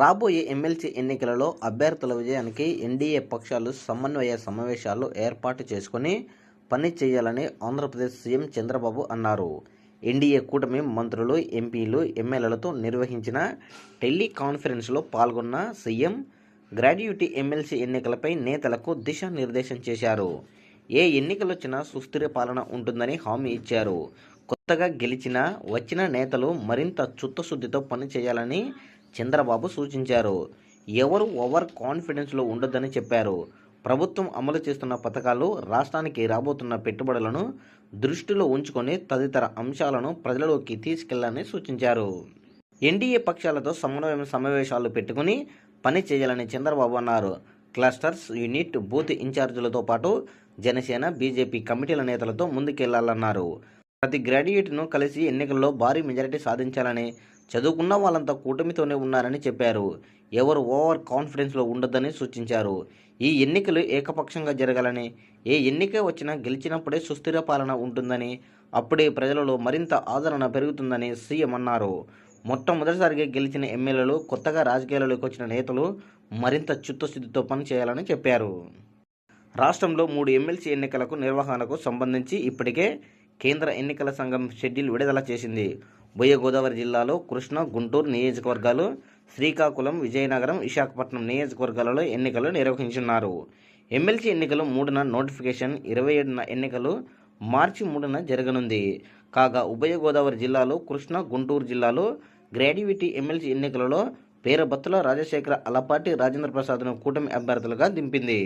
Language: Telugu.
రాబోయే ఎమ్మెల్సీ ఎన్నికలలో అభ్యర్థుల విజయానికి ఎన్డీఏ పక్షాలు సమన్వయ సమావేశాలు ఏర్పాటు చేసుకుని పని చేయాలని ఆంధ్రప్రదేశ్ సీఎం చంద్రబాబు అన్నారు. ఎన్డీఏ కూటమి మంత్రులు ఎంపీలు ఎమ్మెల్యేలతో నిర్వహించిన టెలికాన్ఫరెన్స్లో పాల్గొన్న సీఎం గ్రాడ్యుటీ ఎమ్మెల్సీ ఎన్నికలపై నేతలకు దిశానిర్దేశం చేశారు. ఏ ఎన్నికలొచ్చినా సుస్థిర పాలన ఉంటుందని హామీ ఇచ్చారు. కొత్తగా గెలిచిన వచ్చిన నేతలు మరింత చిత్తశుద్ధితో పనిచేయాలని చంద్రబాబు సూచించారు. ఎవరు ఓవర్ కాన్ఫిడెన్స్లో ఉండొద్దని చెప్పారు. ప్రభుత్వం అమలు చేస్తున్న పథకాలు రాష్ట్రానికి రాబోతున్న పెట్టుబడులను దృష్టిలో ఉంచుకొని తదితర అంశాలను ప్రజలలోకి తీసుకెళ్ళాలని సూచించారు. ఎన్డీఏ పక్షాలతో సమన్వయం సమావేశాలు పెట్టుకుని పని చేయాలని చంద్రబాబు అన్నారు. క్లస్టర్స్ యూనిట్ బూత్ ఇన్ఛార్జీలతో పాటు జనసేన బీజేపీ కమిటీల నేతలతో ముందుకెళ్ళాలన్నారు. ప్రతి గ్రాడ్యుయేట్ను కలిసి ఎన్నికల్లో భారీ మెజారిటీ సాధించాలని చదువుకున్న వాళ్ళంతా కూటమితోనే ఉన్నారని చెప్పారు. ఎవరు ఓవర్ కాన్ఫిడెన్స్లో ఉండొద్దని సూచించారు. ఈ ఎన్నికలు ఏకపక్షంగా జరగాలని ఏ ఎన్నిక వచ్చినా గెలిచినప్పుడే సుస్థిర పాలన ఉంటుందని అప్పుడే ప్రజలలో మరింత ఆదరణ పెరుగుతుందని సీఎం అన్నారు. మొట్టమొదటిసారిగా గెలిచిన ఎమ్మెల్యేలు కొత్తగా రాజకీయాల్లోకి వచ్చిన నేతలు మరింత చిత్తశుద్ధితో పనిచేయాలని చెప్పారు. రాష్ట్రంలో మూడు ఎమ్మెల్సీ ఎన్నికలకు నిర్వహణకు సంబంధించి ఇప్పటికే కేంద్ర ఎన్నికల సంఘం షెడ్యూల్ విడుదల చేసింది. బొయ్య గోదావరి జిల్లాలో కృష్ణ గుంటూరు నియోజకవర్గాలు శ్రీకాకుళం విజయనగరం విశాఖపట్నం నియోజకవర్గాలలో ఎన్నికలు నిర్వహించున్నారు. ఎమ్మెల్సీ ఎన్నికలు మూడున నోటిఫికేషన్ ఇరవై ఏడున ఎన్నికలు మార్చి మూడున జరగనుంది. కాగా ఉభయ గోదావరి జిల్లాలో కృష్ణ గుంటూరు జిల్లాలో గ్రాడ్యుయేటీ ఎమ్మెల్సీ ఎన్నికలలో పేరబత్తుల రాజశేఖర అలపాటి రాజేంద్ర ప్రసాద్ను కూటమి అభ్యర్థులుగా దింపింది.